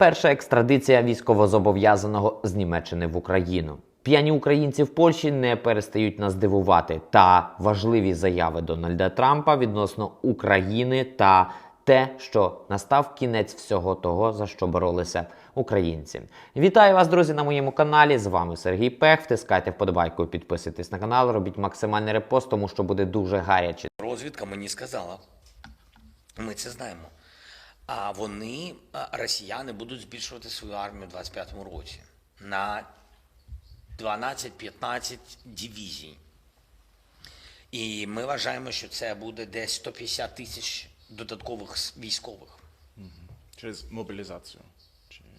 Перша екстрадиція військовозобов'язаного з Німеччини в Україну. П'яні українці в Польщі не перестають нас дивувати. Та важливі заяви Дональда Трампа відносно України та те, що настав кінець всього того, за що боролися українці. Вітаю вас, друзі, на моєму каналі. З вами Сергій Пех. Втискайте вподобайку, підписуйтесь на канал, робіть максимальний репост, тому що буде дуже гаряче. Розвідка мені сказала. Ми це знаємо. А вони, росіяни, будуть збільшувати свою армію у 25-му році на 12-15 дивізій. І ми вважаємо, що це буде десь 150 тисяч додаткових військових. Через мобілізацію.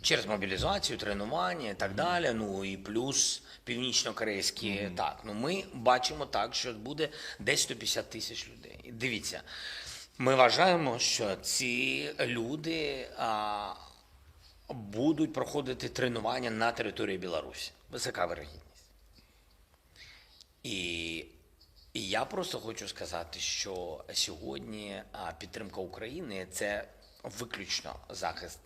Через мобілізацію, тренування і так далі. Ну і плюс північно-корейські. Так, ну ми бачимо так, що буде десь 150 тисяч людей. Дивіться, ми вважаємо, що ці люди а, будуть проходити тренування на території Білорусі. Висока вирогідність. І, і я просто хочу сказати, що сьогодні підтримка України це виключно захист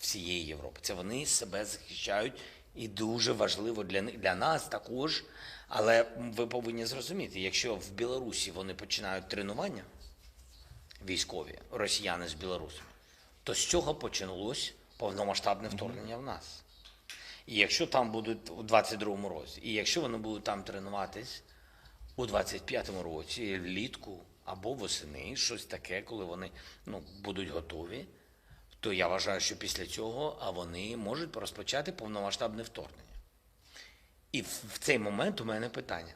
всієї Європи. Це вони себе захищають і дуже важливо для для нас також. Але ви повинні зрозуміти, якщо в Білорусі вони починають тренування військові росіяни з білорусами, то з цього почалось повномасштабне вторгнення в нас. І якщо там будуть у 22-му році, і якщо вони будуть там тренуватись у 25-му році, влітку або восени, щось таке, коли вони ну, будуть готові, то я вважаю, що після цього вони можуть розпочати повномасштабне вторгнення. І в цей момент у мене питання: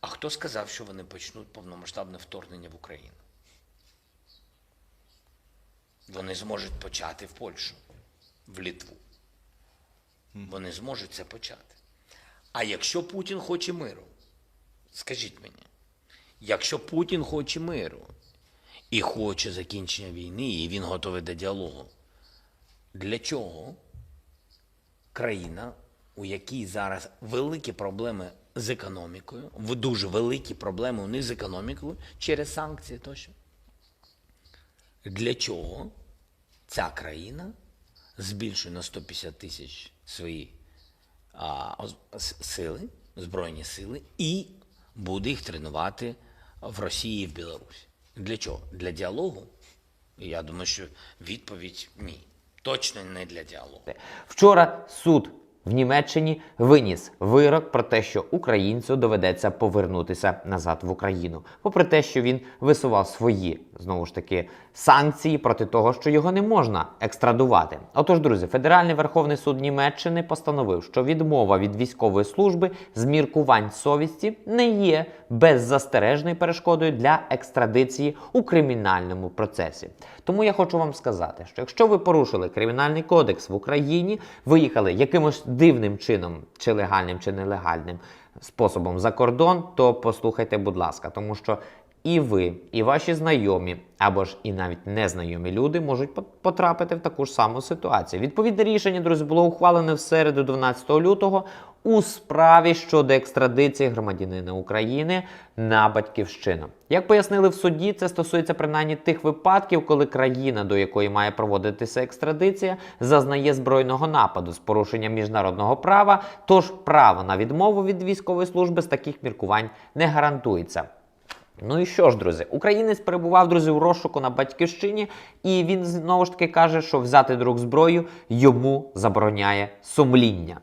а хто сказав, що вони почнуть повномасштабне вторгнення в Україну? Вони зможуть почати в Польщу, в Літву. Вони зможуть це почати. А якщо Путін хоче миру, скажіть мені, якщо Путін хоче миру і хоче закінчення війни, і він готовий до діалогу, для чого країна, у якій зараз великі проблеми з економікою, в- дуже великі проблеми у них з економікою через санкції тощо, для чого ця країна збільшує на 150 тисяч свої а, сили, збройні сили, і буде їх тренувати в Росії і в Білорусі. Для чого? Для діалогу? Я думаю, що відповідь ні. Точно не для діалогу. Вчора суд в Німеччині виніс вирок про те, що українцю доведеться повернутися назад в Україну, попри те, що він висував свої знову ж таки санкції проти того, що його не можна екстрадувати. Отож, друзі, Федеральний Верховний суд Німеччини постановив, що відмова від військової служби з міркувань совісті не є беззастережною перешкодою для екстрадиції у кримінальному процесі. Тому я хочу вам сказати, що якщо ви порушили кримінальний кодекс в Україні, виїхали якимось дивним чином, чи легальним, чи нелегальним способом за кордон, то послухайте, будь ласка, тому що і ви, і ваші знайомі, або ж і навіть незнайомі люди можуть пот- потрапити в таку ж саму ситуацію. Відповідне рішення, друзі, було ухвалене в середу 12 лютого у справі щодо екстрадиції громадянина України на батьківщину. Як пояснили в суді, це стосується принаймні тих випадків, коли країна, до якої має проводитися екстрадиція, зазнає збройного нападу з порушенням міжнародного права. Тож право на відмову від військової служби з таких міркувань не гарантується. Ну і що ж, друзі, українець перебував, друзі, у розшуку на батьківщині, і він знову ж таки каже, що взяти до рук зброю йому забороняє сумління.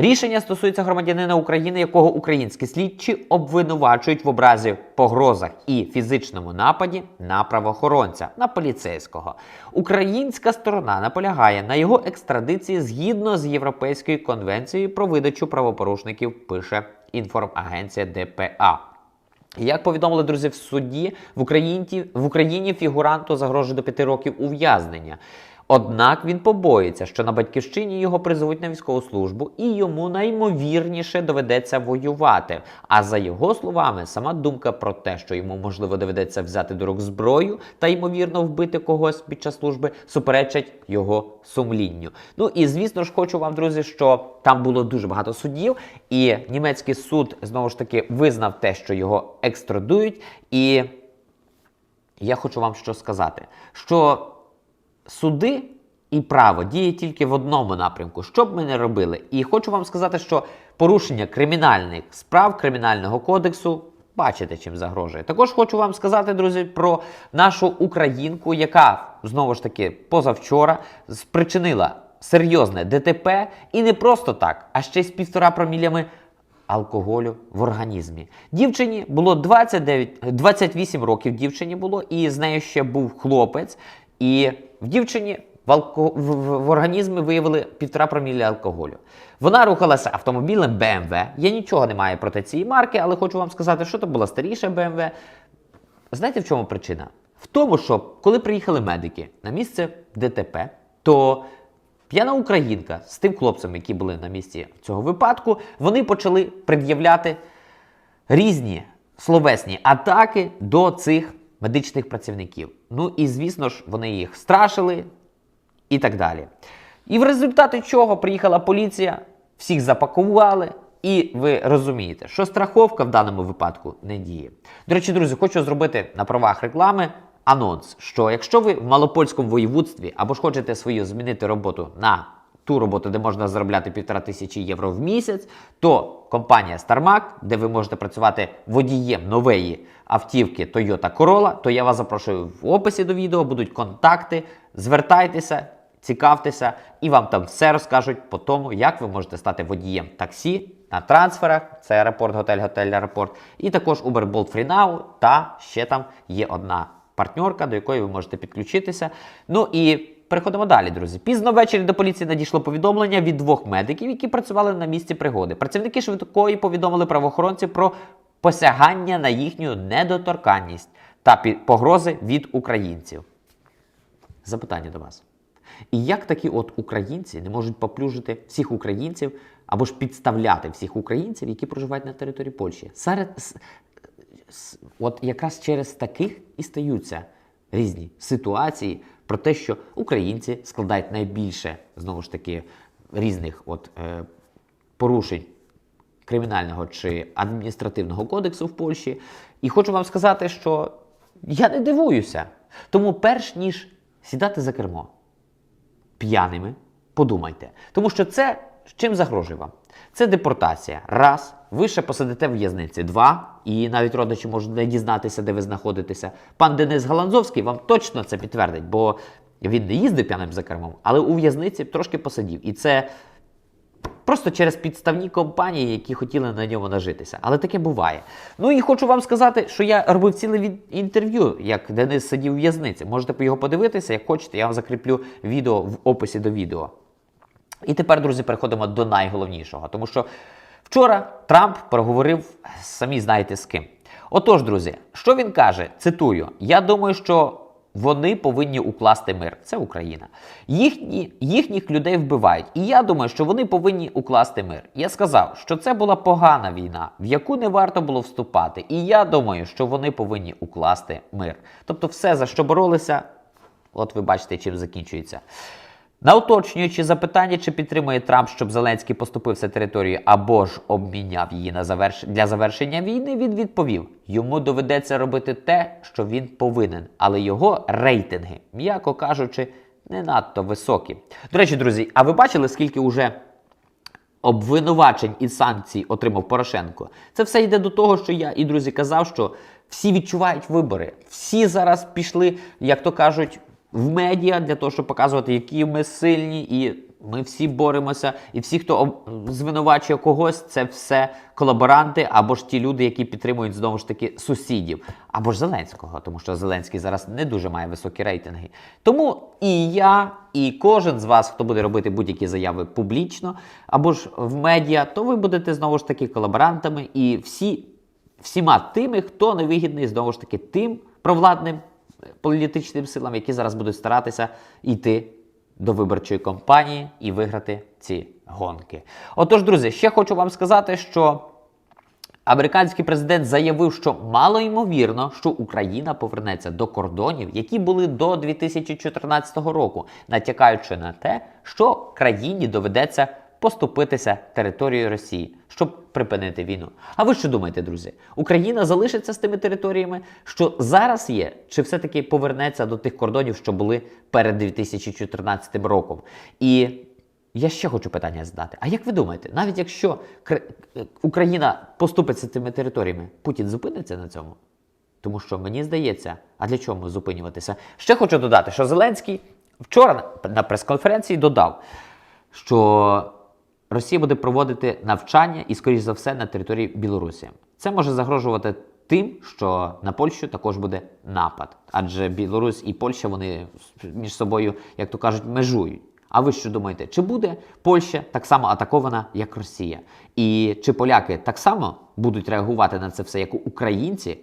Рішення стосується громадянина України, якого українські слідчі обвинувачують в образі погрозах і фізичному нападі на правоохоронця, на поліцейського. Українська сторона наполягає на його екстрадиції згідно з Європейською конвенцією про видачу правопорушників, пише інформагенція ДПА. Як повідомили друзі в суді, в Україні, в Україні фігуранту загрожує до п'яти років ув'язнення. Однак він побоїться, що на батьківщині його призовуть на військову службу, і йому наймовірніше доведеться воювати. А за його словами, сама думка про те, що йому можливо доведеться взяти до рук зброю та ймовірно вбити когось під час служби, суперечать його сумлінню. Ну і звісно ж, хочу вам, друзі, що там було дуже багато суддів, і німецький суд знову ж таки визнав те, що його екстрадують. І я хочу вам що сказати, що суди і право діє тільки в одному напрямку, що б ми не робили. І хочу вам сказати, що порушення кримінальних справ Кримінального кодексу. Бачите, чим загрожує. Також хочу вам сказати, друзі, про нашу українку, яка знову ж таки позавчора спричинила серйозне ДТП і не просто так, а ще з півтора промілями алкоголю в організмі. Дівчині було 29, 28 років дівчині було, і з нею ще був хлопець. І в дівчині в, алко... в, в, організмі виявили півтора промілля алкоголю. Вона рухалася автомобілем BMW. Я нічого не маю проти цієї марки, але хочу вам сказати, що це була старіша BMW. Знаєте, в чому причина? В тому, що коли приїхали медики на місце ДТП, то п'яна українка з тим хлопцем, які були на місці цього випадку, вони почали пред'являти різні словесні атаки до цих медичних працівників. Ну і звісно ж, вони їх страшили і так далі. І в результаті чого приїхала поліція, всіх запакували. І ви розумієте, що страховка в даному випадку не діє. До речі, друзі, хочу зробити на правах реклами анонс, що якщо ви в малопольському воєводстві або ж хочете свою змінити роботу на ту роботу, де можна заробляти півтора тисячі євро в місяць, то компанія StarMac, де ви можете працювати водієм нової автівки Toyota Corolla, то я вас запрошую в описі до відео, будуть контакти. Звертайтеся, цікавтеся, і вам там все розкажуть по тому, як ви можете стати водієм таксі на трансферах. Це аеропорт, готель, готель, аеропорт. І також Uber Bolt Free Now, та ще там є одна партнерка, до якої ви можете підключитися. Ну і переходимо далі, друзі. Пізно ввечері до поліції надійшло повідомлення від двох медиків, які працювали на місці пригоди. Працівники швидкої повідомили правоохоронців про посягання на їхню недоторканність та погрози від українців. Запитання до вас. І як такі от українці не можуть поплюжити всіх українців або ж підставляти всіх українців, які проживають на території Польщі? Серед от якраз через таких і стаються різні ситуації про те, що українці складають найбільше знову ж таки різних от е, порушень кримінального чи адміністративного кодексу в Польщі. І хочу вам сказати, що я не дивуюся. Тому, перш ніж сідати за кермо п'яними, подумайте. Тому що це чим загрожує вам? Це депортація. Раз. Ви ще посидите в в'язниці. Два. І навіть родичі можуть не дізнатися, де ви знаходитеся. Пан Денис Галанзовський вам точно це підтвердить, бо він не їздив п'яним за кермом, але у в'язниці трошки посидів. І це Просто через підставні компанії, які хотіли на ньому нажитися. Але таке буває. Ну і хочу вам сказати, що я робив ціле інтерв'ю, як Денис сидів у в'язниці. Можете його подивитися, як хочете, я вам закріплю відео в описі до відео. І тепер, друзі, переходимо до найголовнішого. Тому що вчора Трамп переговорив самі знаєте з ким. Отож, друзі, що він каже? Цитую: я думаю, що вони повинні укласти мир. Це Україна. Їхні, їхніх людей вбивають. І я думаю, що вони повинні укласти мир. Я сказав, що це була погана війна, в яку не варто було вступати. І я думаю, що вони повинні укласти мир. Тобто, все, за що боролися, от ви бачите, чим закінчується. На уточнюючи запитання, чи підтримує Трамп, щоб Зеленський поступився територію або ж обміняв її на заверш... для завершення війни, він відповів: йому доведеться робити те, що він повинен, але його рейтинги, м'яко кажучи, не надто високі. До речі, друзі, а ви бачили, скільки уже обвинувачень і санкцій отримав Порошенко. Це все йде до того, що я і друзі казав, що всі відчувають вибори. Всі зараз пішли, як то кажуть, в медіа для того, щоб показувати, які ми сильні, і ми всі боремося. І всі, хто звинувачує когось, це все колаборанти або ж ті люди, які підтримують знову ж таки сусідів, або ж Зеленського, тому що Зеленський зараз не дуже має високі рейтинги. Тому і я, і кожен з вас, хто буде робити будь-які заяви публічно або ж в медіа, то ви будете знову ж таки колаборантами і всі всіма тими, хто невигідний знову ж таки тим провладним політичним силам, які зараз будуть старатися йти до виборчої кампанії і виграти ці гонки. Отож, друзі, ще хочу вам сказати, що Американський президент заявив, що мало ймовірно, що Україна повернеться до кордонів, які були до 2014 року, натякаючи на те, що країні доведеться поступитися територією Росії, щоб припинити війну. А ви що думаєте, друзі? Україна залишиться з тими територіями, що зараз є, чи все-таки повернеться до тих кордонів, що були перед 2014 роком? І я ще хочу питання задати. А як ви думаєте, навіть якщо Україна поступиться цими територіями, Путін зупиниться на цьому? Тому що мені здається, а для чого зупинюватися? Ще хочу додати, що Зеленський вчора на прес-конференції додав, що Росія буде проводити навчання і, скоріш за все, на території Білорусі. Це може загрожувати тим, що на Польщу також буде напад, адже Білорусь і Польща вони між собою, як то кажуть, межують. А ви що думаєте, чи буде Польща так само атакована, як Росія? І чи поляки так само будуть реагувати на це все, як українці?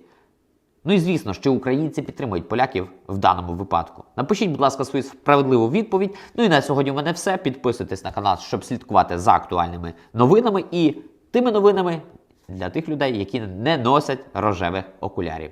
Ну і звісно, що українці підтримують поляків в даному випадку. Напишіть, будь ласка, свою справедливу відповідь. Ну і на сьогодні в мене все. Підписуйтесь на канал, щоб слідкувати за актуальними новинами і тими новинами для тих людей, які не носять рожевих окулярів.